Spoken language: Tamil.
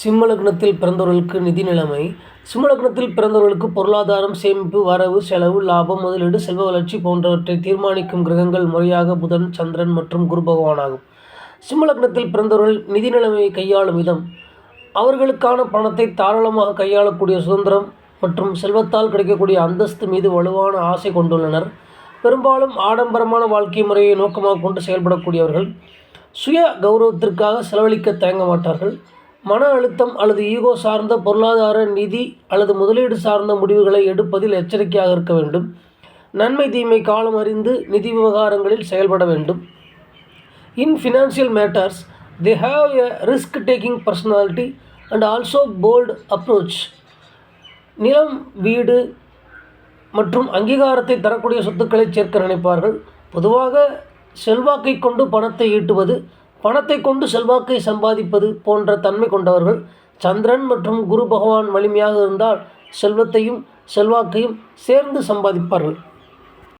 சிம்மலக்னத்தில் பிறந்தவர்களுக்கு நிதி நிலைமை. சிம்மலக்னத்தில் பிறந்தவர்களுக்கு பொருளாதாரம் சேமிப்பு வரவு செலவு லாபம் முதலீடு செல்வ வளர்ச்சி போன்றவற்றை தீர்மானிக்கும் கிரகங்கள் முறையாக புதன் சந்திரன் மற்றும் குரு பகவானாகும். சிம்மலக்னத்தில் பிறந்தவர்கள் நிதி நிலைமையை கையாளும் விதம். அவர்களுக்கான பணத்தை தாராளமாக கையாளக்கூடிய சுதந்திரம் மற்றும் செல்வத்தால் கிடைக்கக்கூடிய அந்தஸ்து மீது வலுவான ஆசை கொண்டுள்ளனர். பெரும்பாலும் ஆடம்பரமான வாழ்க்கை முறையை நோக்கமாக கொண்டு செயல்படக்கூடியவர்கள். சுய கௌரவத்திற்காக செலவழிக்க தயங்க மாட்டார்கள். மன அழுத்தம் அல்லது ஈகோ சார்ந்த பொருளாதார நிதி அல்லது முதலீடு சார்ந்த முடிவுகளை எடுப்பதில் எச்சரிக்கையாக இருக்க வேண்டும். நன்மை தீமை காலம் அறிந்து நிதி விவகாரங்களில் செயல்பட வேண்டும். In financial matters they have a risk taking personality and also bold approach நிலம் வீடு மற்றும் அங்கீகாரத்தை தரக்கூடிய சொத்துக்களை சேர்க்க நினைப்பார்கள். பொதுவாக செல்வாக்கை கொண்டு பணத்தை ஈட்டுவது பணத்தை கொண்டு செல்வாக்கை சம்பாதிப்பது போன்ற தன்மை கொண்டவர்கள் சந்திரன் மற்றும் குரு பகவான் வலிமையாக இருந்தால் செல்வத்தையும் செல்வாக்கையும் சேர்ந்து சம்பாதிப்பார்கள்.